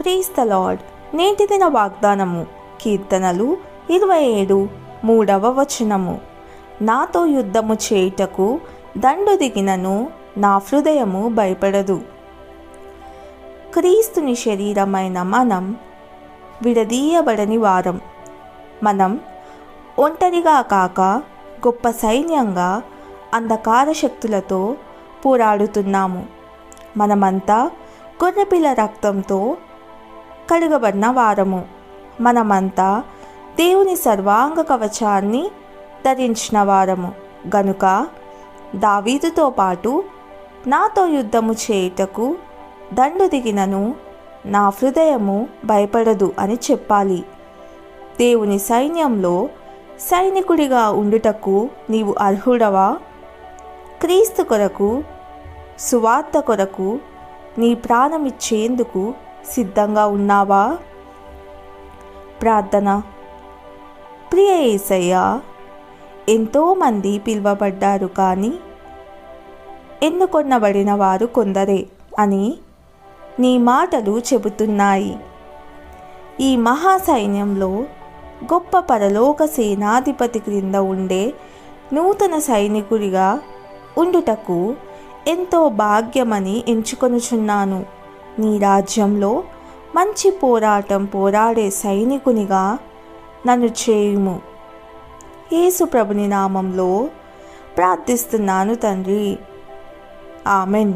ప్రీస్ the lord నేటి దిన వాగ్దానము కీర్తనలు ఇరవై ఏడు మూడవ వచనము. నాతో యుద్ధము చేయుటకు దండు దిగినను నా హృదయము భయపడదు. క్రీస్తుని శరీరమైన మనం విడదీయబడని వారం. మనం ఒంటరిగా కాక గొప్ప సైన్యంగా అంధకార శక్తులతో పోరాడుతున్నాము. మనమంతా గొర్రెపిల్ల రక్తంతో కడగబడిన వారము. మనమంతా దేవుని సర్వాంగ కవచాన్ని ధరించిన వారము. గనుక దావీదుతో పాటు నాతో యుద్ధము చేయుటకు దండు దిగినను నా హృదయము భయపడదు అని చెప్పాలి. దేవుని సైన్యంలో సైనికుడిగా ఉండుటకు నీవు అర్హుడవా? క్రీస్తు కొరకు సువార్త కొరకు నీ ప్రాణమిచ్చేందుకు సిద్ధంగా ఉన్నావా? ప్రార్థన. ప్రియ ఏసయ్య ఎంతోమంది పిలువబడ్డారు కానీ ఎన్నుకొనబడిన వారు కొందరే అని నీ మాటలు చెబుతున్నాయి. ఈ మహాసైన్యంలో గొప్ప పరలోక సేనాధిపతి క్రింద ఉండే నూతన సైనికుడిగా ఉండుటకు ఎంతో భాగ్యమని ఎంచుకొనుచున్నాను. నీ రాజ్యంలో మంచి పోరాటం పోరాడే సైనికునిగా నన్ను చేయుము. యేసు ప్రభుని నామంలో ప్రార్థిస్తున్నాను తండ్రి. ఆమెన్.